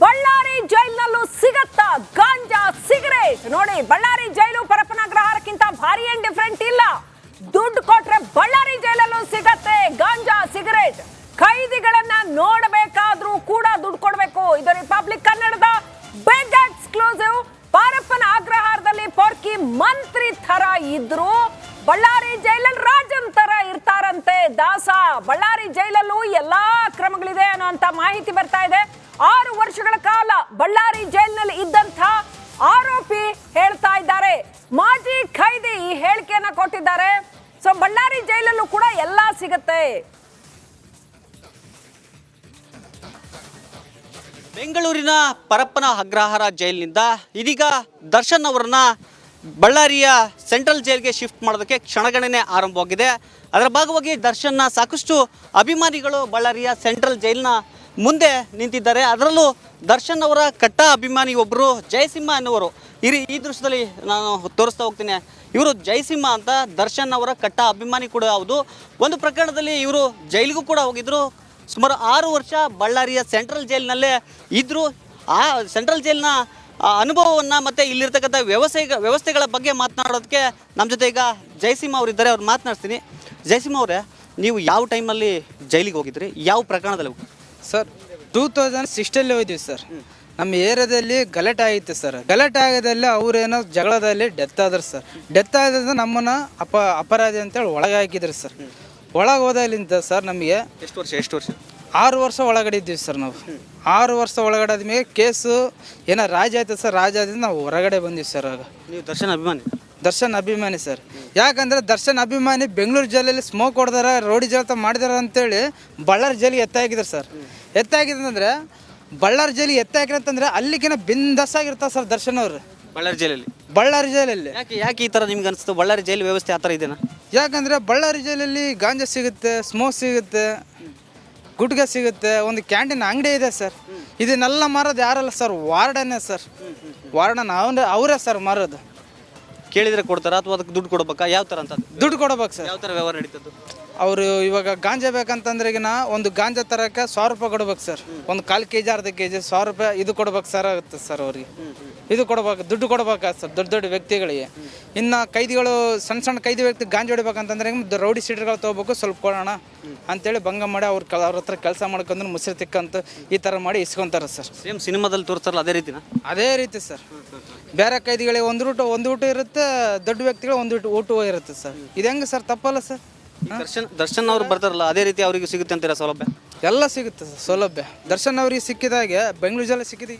ಬಳ್ಳಾರಿ ಜೈಲ್ನಲ್ಲೂ ಸಿಗತ್ತಾ ಗಾಂಜಾ ಸಿಗರೇಟ್. ನೋಡಿ, ಬಳ್ಳಾರಿ ಜೈಲು ಪರಪನಗ್ರಹಕ್ಕಿಂತ ಭಾರಿ ಏನ್ ಡಿಫ್ರೆಂಟ್ ಇಲ್ಲ. ದುಡ್ಡು ಕೊಟ್ರೆ ಬಳ್ಳಾರಿ ಜೈಲಲ್ಲೂ ಸಿಗತ್ತೆ ಗಾಂಜಾ ಸಿಗರೇಟ್. ಕೈದಿಗಳನ್ನ ನೋಡಬೇಕಾದ್ರೂ ಕೂಡ ದುಡ್ಡು ಕೊಡ್ಬೇಕು. ಬಳ್ಳಾರಿ ಜೈಲಿನಲ್ಲಿ ಇದ್ದಂಥ ಆರೋಪಿ ಹೇಳ್ತಾ ಇದ್ದಾರೆ. ಮಾಜಿ ಖೈದಿ ಈ ಹೇಳಿಕೆಯನ್ನ ಕೊಟ್ಟಿದ್ದಾರೆ. ಸೊ ಬಳ್ಳಾರಿ ಜೈಲಲ್ಲೂ ಕೂಡ ಎಲ್ಲ ಸಿಗತ್ತೆ. ಬೆಂಗಳೂರಿನ ಪರಪ್ಪನ ಅಗ್ರಹಾರ ಜೈಲಿನಿಂದ ಇದೀಗ ದರ್ಶನ್ ಅವರನ್ನ ಬಳ್ಳಾರಿಯ ಸೆಂಟ್ರಲ್ ಜೈಲ್ಗೆ ಶಿಫ್ಟ್ ಮಾಡೋದಕ್ಕೆ ಕ್ಷಣಗಣನೆ ಆರಂಭವಾಗಿದೆ. ಅದರ ಭಾಗವಾಗಿ ದರ್ಶನ್ನ ಸಾಕಷ್ಟು ಅಭಿಮಾನಿಗಳು ಬಳ್ಳಾರಿಯ ಸೆಂಟ್ರಲ್ ಜೈಲಿನ ಮುಂದೆ ನಿಂತಿದ್ದಾರೆ. ಅದರಲ್ಲೂ ದರ್ಶನ್ ಅವರ ಕಟ್ಟ ಅಭಿಮಾನಿ ಒಬ್ಬರು ಜಯಸಿಂಹ ಎನ್ನುವರು ಇರಿ, ಈ ದೃಶ್ಯದಲ್ಲಿ ನಾನು ತೋರಿಸ್ತಾ ಹೋಗ್ತೀನಿ. ಇವರು ಜಯಸಿಂಹ ಅಂತ ದರ್ಶನ್ ಅವರ ಕಟ್ಟ ಅಭಿಮಾನಿ ಕೂಡ ಹೌದು. ಒಂದು ಪ್ರಕರಣದಲ್ಲಿ ಇವರು ಜೈಲಿಗೂ ಕೂಡ ಹೋಗಿದ್ರು. ಸುಮಾರು ಆರು ವರ್ಷ ಬಳ್ಳಾರಿಯ ಸೆಂಟ್ರಲ್ ಜೈಲಿನಲ್ಲೇ ಇದ್ದರು ಆ ಸೆಂಟ್ರಲ್ ಜೈಲಿನ ಅನುಭವವನ್ನು ಮತ್ತು ಇಲ್ಲಿರ್ತಕ್ಕಂಥ ವ್ಯವಸ್ಥೆ ವ್ಯವಸ್ಥೆಗಳ ಬಗ್ಗೆ ಮಾತನಾಡೋದಕ್ಕೆ ನಮ್ಮ ಜೊತೆ ಈಗ ಜಯಸಿಂಹ ಅವರಿದ್ದಾರೆ. ಅವ್ರು ಮಾತನಾಡ್ತೀನಿ. ಜಯಸಿಂಹ ಅವರೇ, ನೀವು ಯಾವ ಟೈಮಲ್ಲಿ ಜೈಲಿಗೆ ಹೋಗಿದ್ರಿ? ಯಾವ ಪ್ರಕರಣದಲ್ಲಿ ಸರ್ ಟೂ ತೌಸಂಡ್ ಸಿಕ್ಸ್ಟಲ್ಲಿ ಹೋಯ್ತೀವಿ ಸರ್. ನಮ್ಮ ಏರಿಯಾದಲ್ಲಿ ಗಲಾಟೆ ಆಗಿತ್ತು ಸರ್. ಗಲಾಟೆ ಆಗೋದಲ್ಲಿ ಅವ್ರೇನೋ ಜಗಳದಲ್ಲಿ ಡೆತ್ ಆದ್ರು ಸರ್. ಡೆತ್ ಆದ್ರಿಂದ ನಮ್ಮನ್ನ ಅಪ ಅಪರಾಧಿ ಅಂತೇಳಿ ಒಳಗೆ ಹಾಕಿದ್ರು ಸರ್. ಒಳಗೆ ಹೋದಲ್ಲಿಂದ ಸರ್ ನಮಗೆ ಎಷ್ಟು ವರ್ಷ ಎಷ್ಟು ವರ್ಷ? ಆರು ವರ್ಷ ಒಳಗಡೆ ಇದ್ದೀವಿ ಸರ್ ನಾವು. ಆರು ವರ್ಷ ಒಳಗಡೆ ಆದ್ಮೇಲೆ ಕೇಸು ಏನೋ ರಾಜ ಆಯ್ತು ಸರ್. ರಾಜ ಆದ್ರಿಂದ ನಾವು ಹೊರಗಡೆ ಬಂದೀವಿ ಸರ್ ಆಗ. ನೀವು ದರ್ಶನ ಅಭಿಮಾನಿ? ದರ್ಶನ್ ಅಭಿಮಾನಿ ಸರ್. ಯಾಕಂದ್ರೆ ದರ್ಶನ್ ಅಭಿಮಾನಿ ಬೆಂಗಳೂರು ಜೈಲಲ್ಲಿ ಸ್ಮೋಕ್ ಹೊಡೆದಾರ ರೋಡಿ ಜಲತ ಮಾಡಿದಾರ ಅಂತೇಳಿ ಬಳ್ಳಾರಿ ಜೈಲಿಗೆ ಎತ್ತಾಕಿದ್ರು ಸರ್. ಎತ್ತಾಕಿದಂದ್ರೆ ಬಳ್ಳಾರಿ ಜೈಲಿಗೆ ಎತ್ತಾಕಿರಂತಂದ್ರೆ ಅಲ್ಲಿಗಿನ ಬಿಂದಸ್ ಆಗಿರ್ತಾರೆ ಸರ್ ದರ್ಶನ್ ಅವರು. ಬಳ್ಳಾರಿ ಜೈಲಲ್ಲಿ? ಬಳ್ಳಾರಿ ಜೈಲಲ್ಲಿ. ಯಾಕೆ ಯಾಕೆ ಈ ಥರ ನಿಮ್ಗೆ ಅನಿಸ್ತು ಬಳ್ಳಾರಿ ಜೈಲು ವ್ಯವಸ್ಥೆ ಆ ಥರ ಇದೇನಾ? ಯಾಕಂದ್ರೆ ಬಳ್ಳಾರಿ ಜೈಲಲ್ಲಿ ಗಾಂಜಾ ಸಿಗುತ್ತೆ ಸ್ಮೋಕ್ ಸಿಗುತ್ತೆ ಗುಟ್ಗೆ ಸಿಗುತ್ತೆ ಒಂದು ಕ್ಯಾಂಟೀನ್ ಅಂಗಡಿ ಇದೆ ಸರ್. ಇದನ್ನೆಲ್ಲ ಮಾರೋದು ಯಾರಲ್ಲ ಸರ್? ವಾರ್ಡನೇ ಸರ್. ವಾರ್ಡನ್ ಅವನೇ ಅವರೇ ಸರ್ ಮಾರೋದು. ಕೇಳಿದರೆ ಕೊಡ್ತಾರ ಅಥವಾ ಅದಕ್ಕೆ ದುಡ್ಡು ಕೊಡ್ಬೇಕಾ? ಯಾವ ಥರ ಅಂತ ದುಡ್ಡು ಕೊಡ್ಬೇಕು ಸರ್. ಯಾವ ಥರ ವ್ಯವಹಾರ ನಡೀತದ್ದು? ಅವರು ಇವಾಗ ಗಾಂಜಾ ಬೇಕಂತಂದ್ರೆಗಿನ ಒಂದು ಗಾಂಜಾ ತರಕ್ಕೆ ಸಾವಿರ ರೂಪಾಯಿ ಕೊಡ್ಬೇಕು ಸರ್. ಒಂದು ಕಾಲು ಕೆ ಜಿ ಅರ್ಧ ಕೆ ಜಿ ಸಾವಿರ ರೂಪಾಯಿ ಇದು ಕೊಡ್ಬೇಕು ಸರ್ ಆಗುತ್ತೆ ಸರ್ ಅವ್ರಿಗೆ. ಇದು ಕೊಡ್ಬೇಕು ದುಡ್ಡು ಕೊಡ್ಬೇಕಾಗುತ್ತೆ ಸರ್ ದೊಡ್ಡ ದೊಡ್ಡ ವ್ಯಕ್ತಿಗಳಿಗೆ. ಇನ್ನು ಕೈದಿಗಳು ಸಣ್ಣ ಸಣ್ಣ ಕೈದಿ ವ್ಯಕ್ತಿ ಗಾಂಜಾ ಹೊಡಿಬೇಕಂತಂದ್ರೆ ರೌಡಿ ಸೀಟರ್ಗಳು ತೊಗೋಬೇಕು ಸ್ವಲ್ಪ ಕೊಡೋಣ ಅಂತೇಳಿ ಭಂಗ ಮಾಡಿ ಅವ್ರ ಅವ್ರ ಹತ್ರ ಕೆಲಸ ಮಾಡ್ಕೊಂಡು ಮುಸ್ರಿ ತಿಕ್ಕಂತ ಈ ಥರ ಮಾಡಿ ಇಸ್ಕೊಂತಾರೆ ಸರ್. ಸೇಮ್ ಸಿನಿಮಾದಲ್ಲಿ ತೋರಿಸ್ತಾರಲ್ಲ ಅದೇ ರೀತಿನ? ಅದೇ ರೀತಿ ಸರ್. ಬೇರೆ ಕೈದಿಗಳಿಗೆ ಒಂದು ಊಟ ಒಂದು ಊಟ ಇರುತ್ತೆ ದೊಡ್ಡ ವ್ಯಕ್ತಿಗಳು ಒಂದು ಊಟ ಊಟ ಇರುತ್ತೆ ಸರ್. ಇದು ಹೆಂಗೆ ಸರ್ ತಪ್ಪಲ್ಲ ಸರ್? ದರ್ಶನ್ ದರ್ಶನ್ ಅವ್ರು ಬರ್ತಾರಲ್ಲ ಅದೇ ರೀತಿ ಅವರಿಗೆ ಸಿಗುತ್ತೆ ಅಂತೀರಾ ಸೌಲಭ್ಯ? ಎಲ್ಲ ಸಿಗುತ್ತೆ ಸರ್ ಸೌಲಭ್ಯ. ದರ್ಶನ್ ಅವರಿಗೆ ಸಿಕ್ಕಿದಾಗೆ ಬೆಂಗಳೂರು ಜಿಲ್ಲೆ ಸಿಕ್ಕಿದ.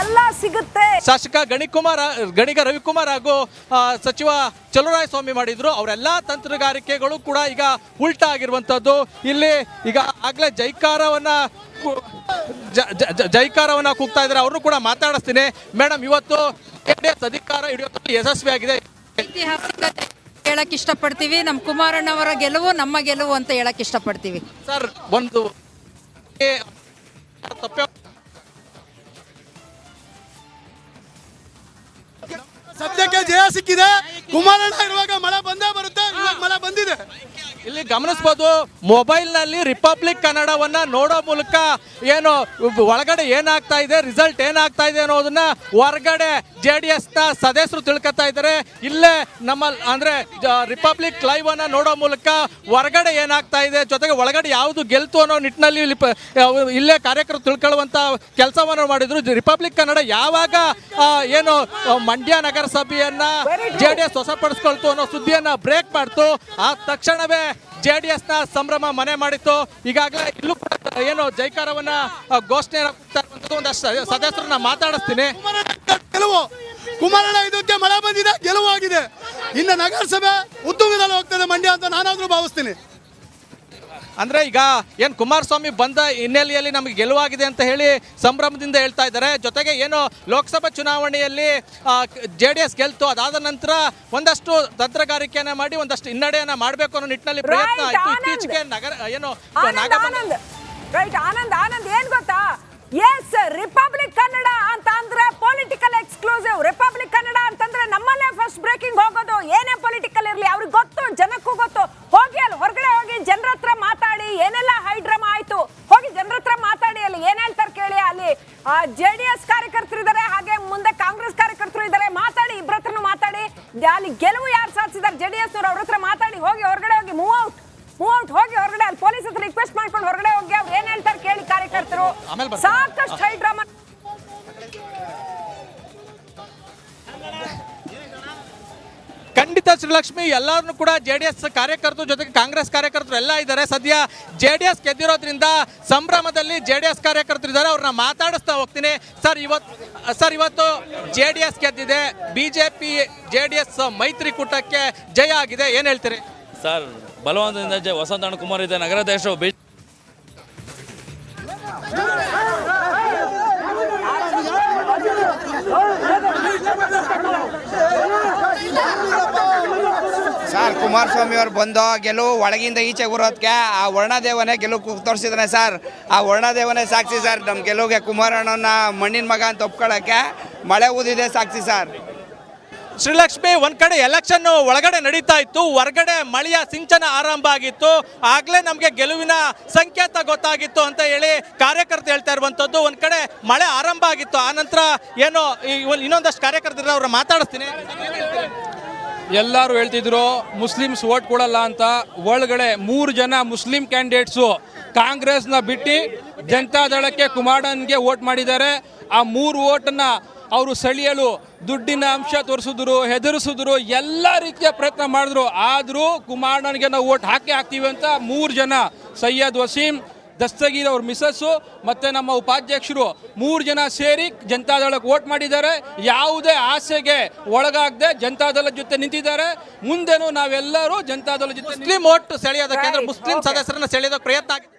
ಎಲ್ಲ ಸಿಗುತ್ತೆ. ಶಾಸಕ ಗಣಿಕುಮಾರ್ ಗಣಿಗ ರವಿಕುಮಾರ್ ಹಾಗೂ ಸಚಿವ ಚಲುರಾಯ ಸ್ವಾಮಿ ಮಾಡಿದ್ರು. ಅವರೆಲ್ಲ ತಂತ್ರಗಾರಿಕೆಗಳು ಕೂಡ ಈಗ ಉಲ್ಟಾ ಆಗಿರುವಂಥದ್ದು. ಇಲ್ಲಿ ಈಗ ಆಗ್ಲೇ ಜೈಕಾರವನ್ನ ಜೈಕಾರವನ್ನ ಕೂಗ್ತಾ ಇದ್ದಾರೆ. ಅವ್ರನ್ನು ಕೂಡ ಮಾತಾಡಿಸ್ತೀನಿ. ಮೇಡಮ್ ಇವತ್ತು ಜೆಡಿಎಸ್ ಅಧಿಕಾರ ಹಿಡಿಯೋದ್ರಲ್ಲಿ ಯಶಸ್ವಿಯಾಗಿದೆ ಐತಿಹಾಸಿಕ ಹೇಳಕ್ ಇಷ್ಟಪಡ್ತೀವಿ. ನಮ್ಮ ಕುಮಾರಣ್ಣವರ ಗೆಲುವು ನಮ್ಮ ಗೆಲುವು ಅಂತ ಹೇಳಕ್ ಇಷ್ಟಪಡ್ತೀವಿ. ಸರ್ ಒಂದು ತಪ್ಪೆ ಸದ್ಯಕ್ಕೆ ಜಯ ಸಿಕ್ಕಿದೆ. ಕುಮಾರಣ್ಣ ಇರುವಾಗ ಮಳೆ ಬಂದೇ ಬರುತ್ತೆ. ಇವಾಗ ಮಳೆ ಬಂದಿದೆ. ಇಲ್ಲಿ ಗಮನಿಸ್ಬೋದು ಮೊಬೈಲ್ನಲ್ಲಿ ರಿಪಬ್ಲಿಕ್ ಕನ್ನಡವನ್ನ ನೋಡೋ ಮೂಲಕ ಏನು ಒಳಗಡೆ ಏನಾಗ್ತಾ ಇದೆ ರಿಸಲ್ಟ್ ಏನಾಗ್ತಾ ಇದೆ ಅನ್ನೋದನ್ನ ಹೊರಗಡೆ ಜೆ ಡಿ ಎಸ್ನ ಸದಸ್ಯರು ತಿಳ್ಕೊತಾ ಇದ್ದಾರೆ. ಇಲ್ಲೇ ನಮ್ಮ ಅಂದ್ರೆ ರಿಪಬ್ಲಿಕ್ ಲೈವ್ ಅನ್ನ ನೋಡೋ ಮೂಲಕ ಹೊರಗಡೆ ಏನಾಗ್ತಾ ಇದೆ ಜೊತೆಗೆ ಒಳಗಡೆ ಯಾವುದು ಗೆಲ್ತು ಅನ್ನೋ ನಿಟ್ಟಿನಲ್ಲಿ ಇಲ್ಲೇ ಕಾರ್ಯಕರ್ತರು ತಿಳ್ಕೊಳ್ಳುವಂಥ ಕೆಲಸವನ್ನು ಮಾಡಿದ್ರು. ರಿಪಬ್ಲಿಕ್ ಕನ್ನಡ ಯಾವಾಗ ಏನು ಮಂಡ್ಯ ನಗರಸಭೆಯನ್ನ ಜೆ ಡಿ ಎಸ್ ಹೊಸಪಡಿಸ್ಕೊಳ್ತು ಅನ್ನೋ ಸುದ್ದಿಯನ್ನ ಬ್ರೇಕ್ ಮಾಡ್ತು. ಆ ತಕ್ಷಣವೇ ಜೆ ಡಿ ಎಸ್ನ ಸಂಭ್ರಮ ಮನೆ ಮಾಡಿತ್ತು. ಈಗಾಗಲೇ ಇಲ್ಲೂ ಕೂಡ ಏನು ಜೈಕಾರವನ್ನ ಘೋಷಣೆ ಒಂದಷ್ಟು ಸದಸ್ಯರನ್ನ ಮಾತಾಡಿಸ್ತೀನಿ. ಗೆಲುವು. ಕುಮಾರಣ್ಣ ಇದಕ್ಕೆ ಮಳೆ ಬಂದಿದೆ ಗೆಲುವು ಆಗಿದೆ ಇನ್ನು ನಗರಸಭೆ ಉದ್ಯೋಗದಲ್ಲಿ ಹೋಗ್ತದೆ ಮಂಡ್ಯ ಅಂತ ನಾನಾದ್ರೂ ಭಾವಿಸ್ತೀನಿ. ಅಂದ್ರೆ ಈಗ ಏನು ಕುಮಾರಸ್ವಾಮಿ ಬಂದ ಹಿನ್ನೆಲೆಯಲ್ಲಿ ನಮಗೆ ಗೆಲುವಾಗಿದೆ ಅಂತ ಹೇಳಿ ಸಂಭ್ರಮದಿಂದ ಹೇಳ್ತಾ ಇದ್ದಾರೆ. ಜೊತೆಗೆ ಏನು ಲೋಕಸಭಾ ಚುನಾವಣೆಯಲ್ಲಿ ಜೆ ಡಿ ಎಸ್ ಗೆಲ್ತು ಅದಾದ ನಂತರ ಒಂದಷ್ಟು ತಂತ್ರಗಾರಿಕೆಯನ್ನ ಮಾಡಿ ಒಂದಷ್ಟು ಹಿನ್ನಡೆಯನ್ನ ಮಾಡಬೇಕು ಅನ್ನೋ ನಿಟ್ಟಿನಲ್ಲಿ ಪ್ರಯತ್ನ ಆಯಿತು. ಇತ್ತೀಚೆಗೆ ನಗರ ಏನು ಆನಂದ್ ಆನಂದ್. ರೈಟ್ ಆನಂದ್ ಆನಂದ್. ಏನ್ ಗೊತ್ತಾ? ಎಸ್ ರಿಪಬ್ಲಿಕ್ ಕನ್ನಡ ಅಂತ ಅಂದ್ರೆ ಪೊಲಿಟಿಕಲ್ ಎಕ್ಸ್ಕ್ಲೂಸಿವ್ ರಿಪಬ್ಲಿಕ್ ಕನ್ನಡ ಅಂತಂದ್ರೆ ನಮ್ಮಲ್ಲೇ ಫಸ್ಟ್ ಬ್ರೇಕಿಂಗ್ ಹೋಗೋದು ಏನೇ ಪೊಲಿಟಿಕಲ್ ಇರ್ಲಿ ಅವ್ರಿಗೆ ಗೊತ್ತು ಜನಕ್ಕೂ ಗೊತ್ತು ಹೋಗಿ ಅಲ್ಲಿ ಹೊರಗಡೆ ಹೋಗಿ ಜನರ ಹತ್ರ ಮಾತಾಡಿ ಏನೆಲ್ಲ ಹೈ ಡ್ರಾಮಾ ಆಯ್ತು ಹೋಗಿ ಜನರ ಹತ್ರ ಮಾತಾಡಿ ಅಲ್ಲಿ ಏನ್ ಹೇಳ್ತಾರೆ ಜೆ ಡಿ ಎಸ್ ಕಾರ್ಯಕರ್ತರು ಇದ್ದಾರೆ ಹಾಗೆ ಮುಂದೆ ಕಾಂಗ್ರೆಸ್ ಕಾರ್ಯಕರ್ತರು ಇದ್ದಾರೆ ಮಾತಾಡಿ ಇಬ್ಬರ ಹತ್ರನೂ ಮಾತಾಡಿ ಅಲ್ಲಿ ಗೆಲುವು ಯಾರು ಸಾಧಿಸಿದ್ದಾರೆ ಜೆ ಡಿ ಎಸ್ ಅವ್ರ ಹತ್ರ ಮಾತಾಡಿ ಹೋಗಿ ಹೊರಗಡೆ ಹೋಗಿ ಮೂವ್ ಔಟ್ ಮೂವ್ ಔಟ್ ಹೋಗಿ ಹೊರಗಡೆ ಅಲ್ಲಿ ಪೊಲೀಸ್ ಹತ್ರ ರಿಕ್ವೆಸ್ಟ್ ಮಾಡ್ಕೊಂಡು ಹೊರಗಡೆ ಹೋಗಿ ಅವ್ರು ಏನ್ ಹೇಳ್ತಾರೆ ಕೇಳಿ ಕಾರ್ಯಕರ್ತರು. ಸಾಕಷ್ಟು ಹೈ ಡ್ರಾಮಾ ಖಂಡಿತ ಶ್ರೀಲಕ್ಷ್ಮಿ ಎಲ್ಲರೂ ಕೂಡ ಜೆ ಡಿ ಎಸ್ ಕಾರ್ಯಕರ್ತರು ಜೊತೆಗೆ ಕಾಂಗ್ರೆಸ್ ಕಾರ್ಯಕರ್ತರು ಎಲ್ಲ ಇದ್ದಾರೆ. ಸದ್ಯ ಜೆ ಡಿ ಎಸ್ ಗೆದ್ದಿರೋದ್ರಿಂದ ಸಂಭ್ರಮದಲ್ಲಿ ಜೆ ಡಿ ಎಸ್ ಕಾರ್ಯಕರ್ತರು ಇದ್ದಾರೆ. ಅವ್ರನ್ನ ಮಾತಾಡಿಸ್ತಾ ಹೋಗ್ತೀನಿ. ಸರ್ ಇವತ್ತು ಸರ್, ಇವತ್ತು ಜೆ ಡಿ ಎಸ್ ಗೆದ್ದಿದೆ. B J P J D S ಮೈತ್ರಿಕೂಟಕ್ಕೆ ಜಯ ಆಗಿದೆ. ಏನು ಹೇಳ್ತೀರಿ? ಸರ್, ಬಲವಂತದಿಂದ ಜಯ ವಸಂತ ಕುಮಾರ್ ಇದೆ. ನಗರಾಧ್ಯಕ್ಷರು ಕುಮಾರಸ್ವಾಮಿ ಅವ್ರು ಬಂದು, ಗೆಲುವು ಒಳಗಿಂದ ಈಚೆ ಬರೋದಕ್ಕೆ ಆ ವರ್ಣದೇವನೇ ಗೆಲುವು ತೋರಿಸಿದಾನೆ ಸರ್. ಆ ವರ್ಣದೇವನೇ ಸಾಕ್ಷಿ ಸರ್. ನಮ್ಮ ಗೆಲುವಿಗೆ ಕುಮಾರಣ್ಣನ ಮಣ್ಣಿನ ಮಗ ಅಂತ ಒಪ್ಕೊಳ್ಳೋಕ್ಕೆ ಮಳೆ ಊದಿದೆ ಸಾಕ್ಷಿ ಸರ್. ಶ್ರೀಲಕ್ಷ್ಮಿ, ಒಂದ್ ಕಡೆ ಎಲೆಕ್ಷನ್ ಒಳಗಡೆ ನಡೀತಾ ಇತ್ತು, ಹೊರಗಡೆ ಮಳೆಯ ಸಿಂಚನ ಆರಂಭ ಆಗಿತ್ತು. ಆಗ್ಲೇ ನಮಗೆ ಗೆಲುವಿನ ಸಂಕೇತ ಗೊತ್ತಾಗಿತ್ತು ಅಂತ ಹೇಳಿ ಕಾರ್ಯಕರ್ತರು ಹೇಳ್ತಾ ಇರುವಂತದ್ದು. ಒಂದ್ ಕಡೆ ಮಳೆ ಆರಂಭ ಆಗಿತ್ತು. ಆ ನಂತರ ಏನೋ ಇನ್ನೊಂದಷ್ಟು ಕಾರ್ಯಕರ್ತರ ಅವ್ರ ಮಾತಾಡಿಸ್ತೀನಿ. ಎಲ್ಲರೂ ಹೇಳ್ತಿದ್ರು, ಮುಸ್ಲಿಮ್ಸ್ ಓಟ್ ಕೊಡಲ್ಲ ಅಂತ. ಒಳಗಡೆ ಮೂರು ಜನ ಮುಸ್ಲಿಂ ಕ್ಯಾಂಡಿಡೇಟ್ಸು ಕಾಂಗ್ರೆಸ್ನ ಬಿಟ್ಟು ಜನತಾದಳಕ್ಕೆ ಕುಮಾರನ್ಗೆ ಓಟ್ ಮಾಡಿದ್ದಾರೆ. ಆ ಮೂರು ಓಟನ್ನು ಅವರು ಸೆಳೆಯಲು ದುಡ್ಡಿನ ಅಂಶ ತೋರಿಸಿದ್ರು, ಹೆದರಿಸಿದ್ರು, ಎಲ್ಲ ರೀತಿಯ ಪ್ರಯತ್ನ ಮಾಡಿದ್ರು. ಆದರೂ ಕುಮಾರಣ್ಣನಿಗೆ ನಾವು ಓಟ್ ಹಾಕಿ ಹಾಕ್ತೀವಿ ಅಂತ ಮೂರು ಜನ ಸೈಯದ್ ವಸೀಂ ದಸ್ತಗೀರ್ ಅವ್ರ ಮಿಸಸ್ಸು ಮತ್ತು ನಮ್ಮ ಉಪಾಧ್ಯಕ್ಷರು ಮೂರು ಜನ ಸೇರಿ ಜನತಾದಳಕ್ಕೆ ವೋಟ್ ಮಾಡಿದ್ದಾರೆ. ಯಾವುದೇ ಆಸೆಗೆ ಒಳಗಾಗದೆ ಜನತಾದಳ ಜೊತೆ ನಿಂತಿದ್ದಾರೆ. ಮುಂದೆನೂ ನಾವೆಲ್ಲರೂ ಜನತಾದಳ ಜೊತೆ ಮುಸ್ಲಿಂ ಓಟ್ ಸೆಳೆಯೋದಕ್ಕೆ ಅಂದ್ರೆ ಮುಸ್ಲಿಂ. ಸದಸ್ಯರನ್ನ ಸೆಳೆಯೋದಕ್ಕೆ ಪ್ರಯತ್ನ ಆಗಿದೆ